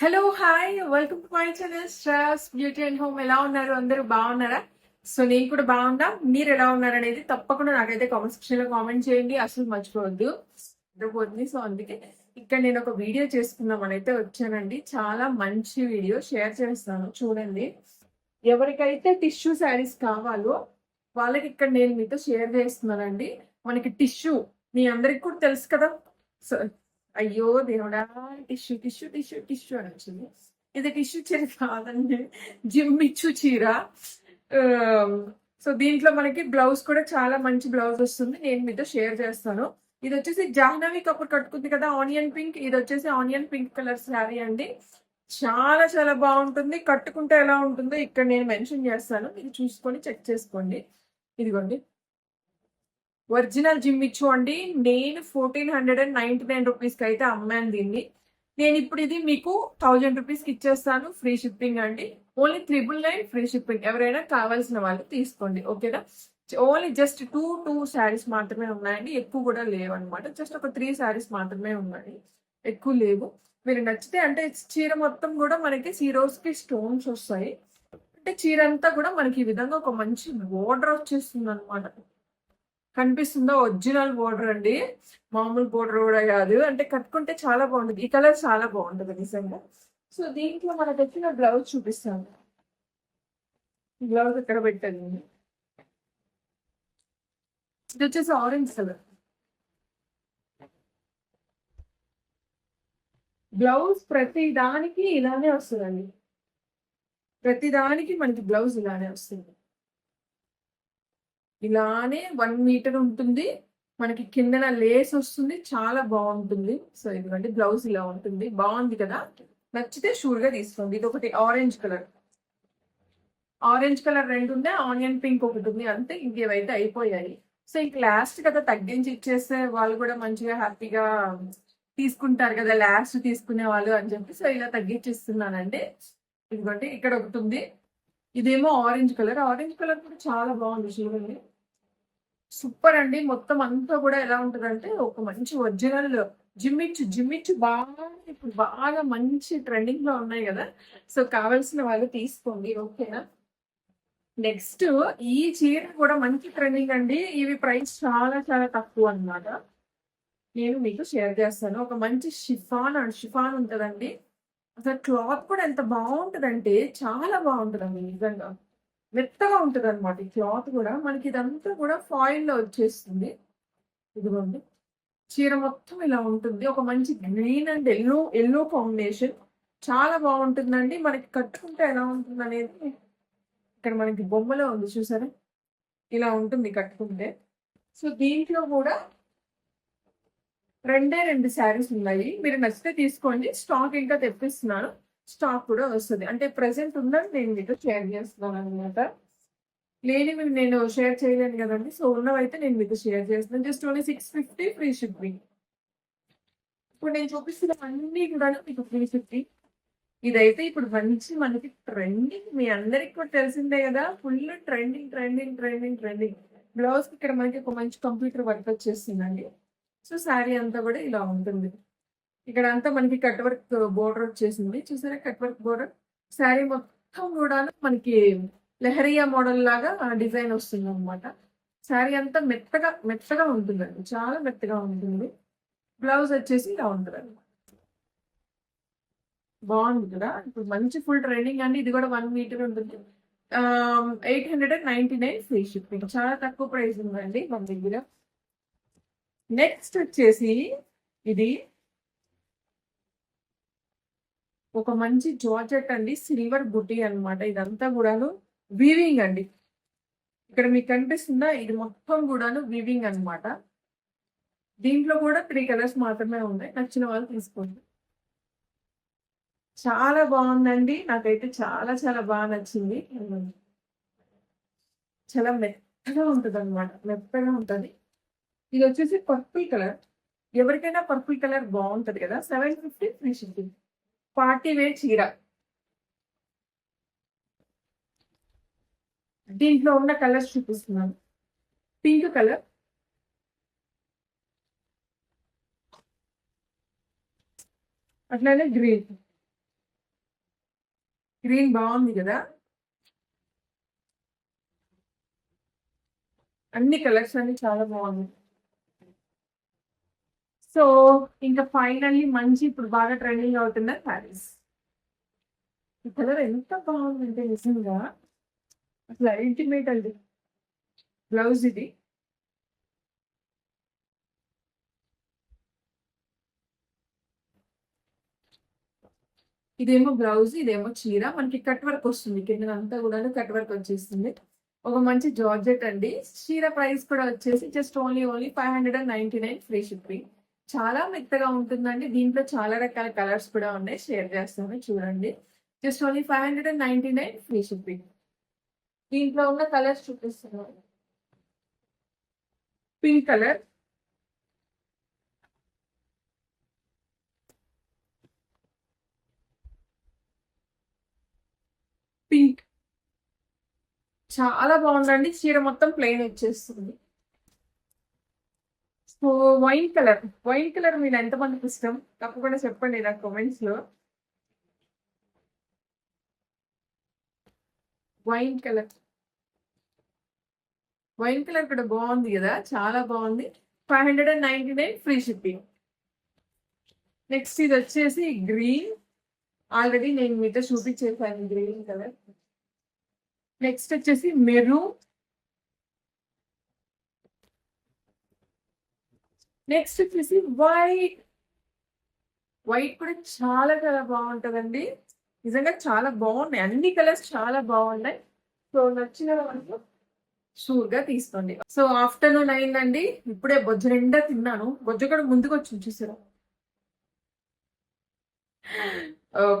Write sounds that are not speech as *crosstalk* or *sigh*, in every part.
Hello hi welcome to my channel Strass beauty and home ఎలా ఉన్నారు? అందరూ బాగున్నారా? సో నేను కూడా బాగున్నా. మీరు ఎలా ఉన్నారు అనేది తప్పకుండా నాకైతే కామెంట్ సెక్షన్లో కామెంట్ చేయండి. అసలు మర్చిపోవద్దు. పోతుంది సో అందుకే ఇక్కడ నేను ఒక వీడియో చేసుకుందామని అయితే వచ్చానండి. చాలా మంచి వీడియో షేర్ చేస్తాను. చూడండి. ఎవరికైతే టిష్యూ శారీస్ కావాలో వాళ్ళకి ఇక్కడ నేను మీతో షేర్ చేస్తున్నానండి. మనకి టిష్యూ మీ అందరికి కూడా తెలుసు కదా? సో అయ్యో దేవుడా టిష్యూ టిష్యూ టిష్యూ టిష్యూ అని వచ్చింది ఇది టిష్యూ చీర కాదండి జిమ్ ఇచ్చు చీర సో దీంట్లో మనకి బ్లౌజ్ కూడా చాలా మంచి బ్లౌజ్ వస్తుంది. నేను మీతో షేర్ చేస్తాను. ఇది వచ్చేసి జాహ్నవి కపూర్ కట్టుకుంది కదా ఆనియన్ పింక్ ఇది వచ్చేసి ఆనియన్ పింక్ కలర్ శారీ అండి. చాలా చాలా బాగుంటుంది. కట్టుకుంటే ఎలా ఉంటుందో ఇక్కడ నేను మెన్షన్ చేస్తాను. ఇది చూసుకొని చెక్ చేసుకోండి. ఇదిగోండి. ఒరిజినల్ జిమ్ ఇచ్చు అండి నేను fourteen hundred and ninety nine రూపీస్కి అయితే అమ్మాను దీన్ని. నేను ఇప్పుడు ఇది మీకు థౌజండ్ రూపీస్కి ఇచ్చేస్తాను. ఫ్రీ షిప్పింగ్ అండి. Only triple nine free shipping. ఎవరైనా కావాల్సిన వాళ్ళు తీసుకోండి. ఓకేనా? Only just two two saris మాత్రమే ఉన్నాయండి. ఎక్కువ కూడా లేవు అనమాట జస్ట్ ఒక త్రీ శారీస్ మాత్రమే ఉన్నాయి ఎక్కువ లేవు. మీరు నచ్చితే అంటే చీర మొత్తం కూడా మనకి సీరోస్కి స్టోన్స్ వస్తాయి. అంటే చీర అంతా కూడా మనకి ఈ విధంగా ఒక మంచి బోర్డర్ వచ్చేస్తుంది అనమాట కనిపిస్తుందో? ఒరిజినల్ బోర్డర్ అండి. మామూలు బోర్డర్ కూడా కాదు. అంటే కట్టుకుంటే చాలా బాగుంటుంది. ఈ కలర్ చాలా బాగుంటుంది నిజంగా. సో దీంట్లో మనకు వచ్చిన బ్లౌజ్ చూపిస్తాను. బ్లౌజ్ ఎక్కడ పెట్టండి ఇది వచ్చేసి ఆరెంజ్ కలర్. బ్లౌజ్ ప్రతి దానికి ఇలానే వస్తుందండి. ప్రతి దానికి మనకి బ్లౌజ్ ఇలానే వస్తుంది. ఇలానే వన్ మీటర్ ఉంటుంది. మనకి కిందన లేస్ వస్తుంది. చాలా బాగుంటుంది. సో ఎందుకంటే బ్లౌజ్ ఇలా ఉంటుంది. బాగుంది కదా? నచ్చితే షూర్గా తీసుకోండి. ఇది ఒకటి ఆరెంజ్ కలర్ ఆరెంజ్ కలర్ రెండు ఉంటే ఆనియన్ పింక్ ఒకటి ఉంది. అంతే ఇంకేవైతే అయిపోయాయి. సో ఇంక లాస్ట్ కదా తగ్గించి ఇచ్చేస్తే వాళ్ళు కూడా మంచిగా హ్యాపీగా తీసుకుంటారు కదా లాస్ట్ తీసుకునే వాళ్ళు అని చెప్పి. సో ఇలా తగ్గించిస్తున్నానండి. ఇదిగోండి ఇక్కడ ఒకటి ఉంది. ఇదేమో ఆరెంజ్ కలర్ ఆరెంజ్ కలర్ కూడా చాలా బాగుంది చూడండి. సూపర్ అండి. మొత్తం అంతా కూడా ఎలా ఉంటుందంటే ఒక మంచి ఒరిజినల్ జిమ్మిచ్చు జిమ్మిచ్చు బాగా ఇప్పుడు బాగా మంచి ట్రెండింగ్లో ఉన్నాయి కదా. సో కావాల్సిన వాళ్ళు తీసుకోండి. ఓకేనా? నెక్స్ట్ ఈ చీర కూడా మంచి ట్రెండింగ్ అండి. ఇవి ప్రైస్ చాలా చాలా తక్కువ అన్నమాట. నేను మీకు షేర్ చేస్తాను. ఒక మంచి షిఫాన్ అండ్ షిఫాన్ ఉంటుందండి. అసలు క్లాత్ కూడా ఎంత బాగుంటుందంటే చాలా బాగుంటుందండి నిజంగా. మెత్తగా ఉంటుంది అనమాట ఈ క్లాత్ కూడా. మనకి ఇదంతా కూడా ఫాయిల్లో వచ్చేస్తుంది. ఇదిగోండి. చీర మొత్తం ఇలా ఉంటుంది. ఒక మంచి green and yellow yellow combination చాలా బాగుంటుందండి. మనకి కట్టుకుంటే ఎలా ఉంటుంది అనేది ఇక్కడ మనకి బొమ్మలో ఉంది చూసారా? ఇలా ఉంటుంది కట్టుకుంటే. సో దీంట్లో కూడా రెండే రెండు శారీస్ ఉన్నాయి. మీరు నచ్చితే తీసుకోండి. స్టాక్ ఇంకా తెప్పిస్తున్నాను. స్టాక్ కూడా వస్తుంది. అంటే ప్రజెంట్ ఉన్నది నేను మీతో షేర్ చేస్తున్నాను అనమాట లేనివి నేను షేర్ చేయలేను కదండి. సో ఉన్నవైతే నేను మీతో షేర్ చేస్తున్నాను. Just only six fifty free shipping ఇప్పుడు నేను చూపిస్తున్న అన్ని కూడా మీకు ఫ్రీ షిప్పింగ్ ఇదైతే ఇప్పుడు మంచి మనకి ట్రెండింగ్ మీ అందరికి కూడా తెలిసిందే కదా. Full trending trending trending trending blouse ఇక్కడ మనకి ఒక మంచి కంప్యూటర్ వర్క్ వచ్చేస్తుందండి సో శారీ అంతా కూడా ఇలా ఉంటుంది. ఇక్కడ అంతా మనకి కట్ వర్క్ బోర్డర్ వచ్చేసింది. చూసారా కట్ వర్క్ బోర్డర్? శారీ మొత్తం కూడా మనకి లెహరియా మోడల్ లాగా డిజైన్ వస్తుంది అనమాట శారీ అంతా మెత్తగా మెత్తగా ఉంటుందండి. చాలా మెత్తగా ఉంటుంది. బ్లౌజ్ వచ్చేసి ఇలా ఉంటుంది అనమాట బాగుంది కదా? ఇప్పుడు మంచి ఫుల్ ట్రైనింగ్ అండి. ఇది కూడా వన్ మీటర్ ఉంటుంది. Eight hundred and ninety nine free shipping. చాలా తక్కువ ప్రైస్ ఉందండి మన దగ్గర. నెక్స్ట్ వచ్చేసి ఇది ఒక మంచి జార్జెట్ అండి సిల్వర్ బుటీ అనమాట ఇదంతా కూడాను వీవింగ్ అండి. ఇక్కడ మీకు కనిపిస్తుందా? ఇది మొత్తం కూడాను వీవింగ్ అనమాట దీంట్లో కూడా త్రీ కలర్స్ మాత్రమే ఉన్నాయి. నచ్చిన వాళ్ళు తీసుకోండి. చాలా బాగుందండి. నాకైతే చాలా చాలా బాగా నచ్చింది. చాలా మెత్తగా ఉంటుంది అనమాట మెత్తగా ఉంటుంది. ఇది వచ్చేసి పర్పుల్ కలర్ ఎవరికైనా పర్పుల్ కలర్ బాగుంటుంది కదా? Seven fifty free shipping party wear చీర. దీంట్లో ఉన్న కలర్స్ చూపిస్తున్నాను. Pink colour. అట్లానే గ్రీన్. గ్రీన్ బాగుంది కదా. అన్ని కలర్స్ అన్ని చాలా బాగున్నాయి. సో ఇంకా ఫైనల్లీ మంచి ఇప్పుడు బాగా ట్రెండింగ్ అవుతున్న శారీస్ ఈ కలర్ ఎంత బాగుందంటే నిజంగా అసలు అల్టిమేట్ అండి బ్లౌజ్ ఇది. ఇదేమో బ్లౌజ్ ఇదేమో చీర మనకి కట్ వర్క్ వస్తుంది. కింద అంతా కూడా కట్ వర్క్ వచ్చేస్తుంది. ఒక మంచి జార్జెట్ అండి. చీర ప్రైస్ కూడా వచ్చేసి just only only five hundred and ninety nine free shipping చాలా మెత్తగా ఉంటుందండి. దీంట్లో చాలా రకాల కలర్స్ కూడా ఉన్నాయి. షేర్ చేస్తాను. చూడండి. Just only five hundred and ninety nine free shipping. దీంట్లో ఉన్న కలర్స్ చూపిస్తున్నాను పింక్ కలర్. పింక్. చాలా బాగుందండి. చీర మొత్తం ప్లెయిన్ వచ్చేస్తుంది. వైన్ కలర్ వైన్ కలర్ మీరు ఎంతమందికి ఇష్టం? తప్పకుండా చెప్పండి నాకు కామెంట్స్లో. వైన్ కలర్ వైన్ కలర్ కూడా బాగుంది కదా? చాలా బాగుంది. Five hundred and ninety nine free shipping next ఇది వచ్చేసి గ్రీన్ ఆల్రెడీ నేను మీతో చూపించేసాను గ్రీన్ కలర్ నెక్స్ట్ వచ్చేసి మెరూన్. నెక్స్ట్ వచ్చేసి వైట్ వైట్ కూడా చాలా చాలా బాగుంటుందండి. నిజంగా చాలా బాగున్నాయి. అన్ని కలర్స్ చాలా బాగున్నాయి. సో నచ్చిన వాళ్ళు షూర్గా తీసుకోండి. సో ఆఫ్టర్నూన్ అయిందండి. ఇప్పుడే బొజ్జ నిండా తిన్నాను. బొజ్జ కూడా ముందుకు వచ్చి చూసారా?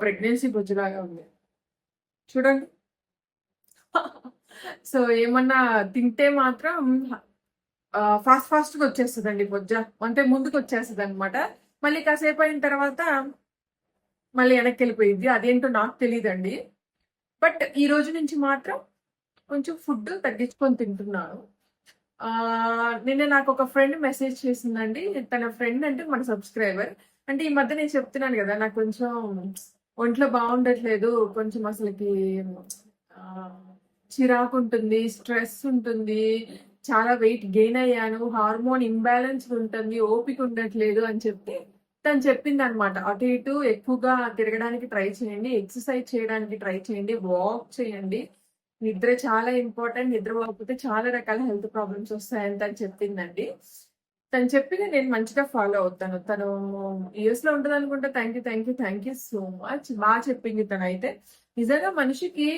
ప్రెగ్నెన్సీ బొజ్జలాగా ఉంది. చూడండి. *laughs* సో ఏమన్నా తింటే మాత్రం ఫాస్ట్ ఫాస్ట్గా వచ్చేస్తుందండి బొజ్జ. అంటే ముందుకు వచ్చేస్తుంది అనమాట మళ్ళీ కాసేపు అయిన తర్వాత మళ్ళీ వెనక్కి వెళ్ళిపోయింది. అదేంటో నాకు తెలియదండి బట్ ఈ రోజు నుంచి మాత్రం కొంచెం ఫుడ్ తగ్గించుకొని తింటున్నాను. నిన్న నాకు ఒక ఫ్రెండ్ మెసేజ్ చేసిందండి. తన ఫ్రెండ్ అంటే మన సబ్స్క్రైబర్. అంటే ఈ మధ్య నేను చెప్తున్నాను కదా నాకు కొంచెం ఒంట్లో బాగుండట్లేదు. కొంచెం అసలుకి చిరాకు ఉంటుంది స్ట్రెస్ ఉంటుంది. చాలా వెయిట్ గెయిన్ అయ్యాను హార్మోన్ ఇంబ్యాలెన్స్ ఉంటుంది ఓపిక ఉండట్లేదు అని చెప్తే తను చెప్పింది అనమాట అటు ఇటు ఎక్కువగా తిరగడానికి ట్రై చేయండి ఎక్సర్సైజ్ చేయడానికి ట్రై చేయండి వాక్ చేయండి నిద్ర చాలా ఇంపార్టెంట్ నిద్ర పోకపోతే చాలా రకాల హెల్త్ ప్రాబ్లమ్స్ వస్తాయని తను చెప్పిందండి. తను చెప్పింది నేను మంచిగా ఫాలో అవుతాను. తను యూఎస్లో ఉంటుంది అనుకుంటే thank you thank you thank you so much బాగా చెప్పింది తను అయితే నిజంగా మనిషికి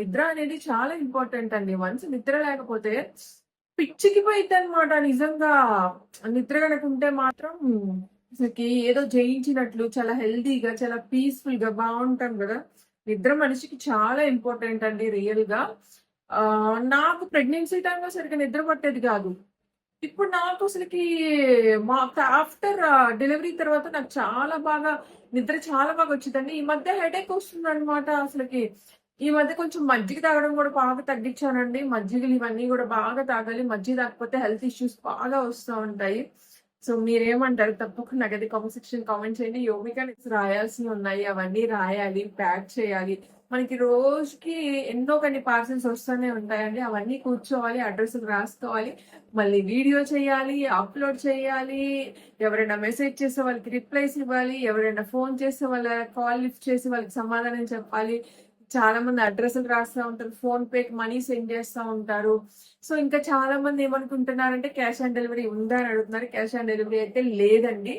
నిద్ర అనేది చాలా ఇంపార్టెంట్ అండి. వన్స్ నిద్ర లేకపోతే పిచ్చికి పోయింది అనమాట నిజంగా. నిద్ర కనుకుంటే మాత్రం అసలుకి ఏదో జయించినట్లు చాలా హెల్దీగా చాలా పీస్ఫుల్గా బాగుంటాం కదా. నిద్ర మనిషికి చాలా ఇంపార్టెంట్ అండి రియల్గా నాకు ప్రెగ్నెన్సీ టైంలో సరిగ్గా నిద్ర పట్టేది కాదు. ఇప్పుడు నాకు అసలుకి మా ఆఫ్టర్ డెలివరీ తర్వాత నాకు చాలా బాగా నిద్ర చాలా బాగా వచ్చిందండి. ఈ మధ్య హెడేక్ వస్తుంది అనమాట అసలుకి. ఈ మధ్య కొంచెం మజ్జిగ తాగడం కూడా బాగా తగ్గించానండి. మజ్జిగలు ఇవన్నీ కూడా బాగా తాగాలి. మజ్జిగ తాగకపోతే హెల్త్ ఇష్యూస్ బాగా వస్తూ ఉంటాయి. సో మీరేమంటారు? తప్పకుండా నాకు అది కామెంట్ సెక్షన్ కామెంట్ చేయండి యోమిక రాయాల్సి ఉన్నాయి. అవన్నీ రాయాలి ప్యాక్ చేయాలి. మనకి రోజుకి ఎన్నో కొన్ని పార్సల్స్ వస్తూనే ఉంటాయండి. అవన్నీ కూర్చోవాలి అడ్రస్ రాసుకోవాలి. మళ్ళీ వీడియో చేయాలి అప్లోడ్ చేయాలి. ఎవరైనా మెసేజ్ చేసే వాళ్ళకి రిప్లైస్ ఇవ్వాలి. ఎవరైనా ఫోన్ చేసే వాళ్ళ కాల్ లిఫ్ట్ చేసి వాళ్ళకి సమాధానం చెప్పాలి. చాలా మంది అడ్రస్లు రాస్తూ ఉంటారు ఫోన్ పేకి మనీ సెండ్ చేస్తూ ఉంటారు. సో ఇంకా చాలా మంది ఏమనుకుంటున్నారంటే క్యాష్ ఆన్ డెలివరీ ఉందా? అని అడుగుతున్నారు. క్యాష్ ఆన్ డెలివరీ అయితే లేదండి.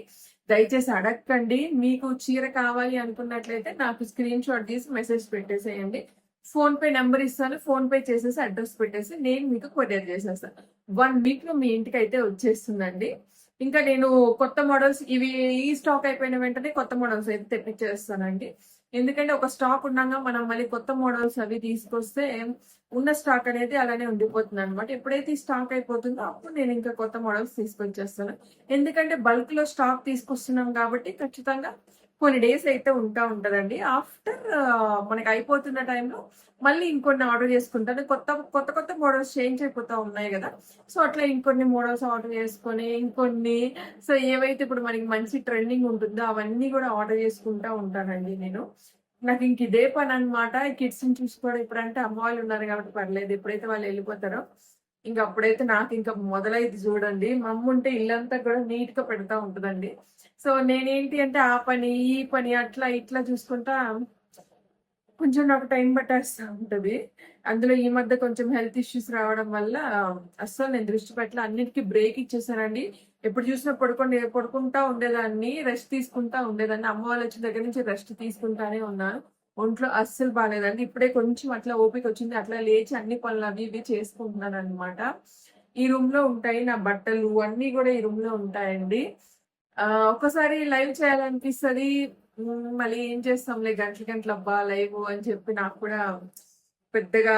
దయచేసి అడగండి మీకు చీర కావాలి అనుకున్నట్లయితే నాకు స్క్రీన్ షాట్ తీసి మెసేజ్ పెట్టేసేయండి. ఫోన్ పే నెంబర్ ఇస్తాను. ఫోన్ పే చేసేసి అడ్రస్ పెట్టేసి నేను మీకు కొరియర్ చేసేస్తాను వన్ వీక్లో మీ ఇంటికి అయితే వచ్చేస్తుందండి. ఇంకా నేను కొత్త మోడల్స్ ఇవి ఈ స్టాక్ అయిపోయిన వెంటనే కొత్త మోడల్స్ అయితే తెప్పించేస్తానండి. ఎందుకంటే ఒక స్టాక్ ఉండగా మనం మళ్ళీ కొత్త మోడల్స్ అవి తీసుకొస్తే ఉన్న స్టాక్ అనేది అలానే ఉండిపోతుంది అనమాట ఎప్పుడైతే ఈ స్టాక్ అయిపోతుందో అప్పుడు నేను ఇంకా కొత్త మోడల్స్ తీసుకొచ్చేస్తాను. ఎందుకంటే బల్క్లో స్టాక్ తీసుకొస్తున్నాం కాబట్టి ఖచ్చితంగా కొన్ని డేస్ అయితే ఉంటా ఉంటదండి. ఆఫ్టర్ మనకి అయిపోతున్న టైంలో మళ్ళీ ఇంకొన్ని ఆర్డర్ చేసుకుంటాను. కొత్త కొత్త కొత్త మోడల్స్ చేంజ్ అయిపోతా ఉన్నాయి కదా. సో అట్లా ఇంకొన్ని మోడల్స్ ఆర్డర్ చేసుకొని ఇంకొన్ని సో ఏవైతే ఇప్పుడు మనకి మంచి ట్రెండింగ్ ఉంటుందో అవన్నీ కూడా ఆర్డర్ చేసుకుంటా ఉంటానండి నేను. నాకు ఇంక ఇదే పని అనమాట కిడ్స్ని చూసుకోవడం ఇప్పుడంటే అమ్మ వాళ్ళు ఉన్నారు కాబట్టి పర్లేదు. ఎప్పుడైతే వాళ్ళు వెళ్ళిపోతారో ఇంక అప్పుడైతే నాకు ఇంకా మొదలైంది చూడండి. మా ఉంటే ఇల్లంతా కూడా నీట్గా పెడతా ఉంటుందండి. సో నేనేంటి అంటే ఆ పని ఈ పని అట్లా ఇట్లా చూసుకుంటా కొంచెం నాకు టైం పట్టేస్తూ ఉంటుంది. అందులో ఈ మధ్య కొంచెం హెల్త్ ఇష్యూస్ రావడం వల్ల అస్సలు నేను దృష్టి పెట్టలే. అన్నిటికీ బ్రేక్ ఇచ్చేసానండి. ఎప్పుడు చూసినా పడుకోండి పడుకుంటా ఉండేదాన్ని రెస్ట్ తీసుకుంటా ఉండేదాన్ని. అమ్మ వాళ్ళు వచ్చిన దగ్గర నుంచి రెస్ట్ తీసుకుంటానే ఉన్నాను ఒంట్లో అస్సలు బాగాలేదండి ఇప్పుడే కొంచెం అట్లా ఓపిక వచ్చింది. అట్లా లేచి అన్ని పనులు అవి ఇవి చేసుకుంటున్నాను అనమాట ఈ రూమ్లో ఉంటాయి నా బట్టలు అన్ని కూడా ఈ రూమ్లో ఉంటాయండి. ఆ ఒక్కసారి లైవ్ చేయాలనిపిస్తుంది. మళ్ళీ ఏం చేస్తాంలే గంటల గంటలు అబ్బా లైవ్ అని చెప్పి నాకు కూడా పెద్దగా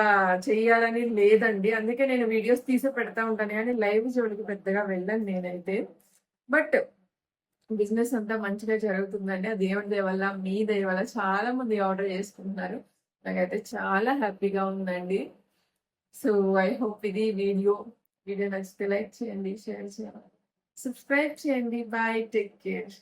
చెయ్యాలని లేదండి. అందుకే నేను వీడియోస్ తీసి పెడతా ఉంటాను. కానీ లైవ్ జోడికి పెద్దగా వెళ్ళను నేనైతే. బట్ బిజినెస్ అంతా మంచిగా జరుగుతుందండి. ఆ దేవుడి దయ వల్ల మీ దయ వల్ల చాలా మంది ఆర్డర్ చేసుకుంటున్నారు. నాకైతే చాలా హ్యాపీగా ఉందండి. సో ఐ హోప్ ఇది వీడియో వీడియో నచ్చితే లైక్ చేయండి షేర్ చేయండి. సబ్స్క్రైబ్ చేయండి. బాయ్. Take care.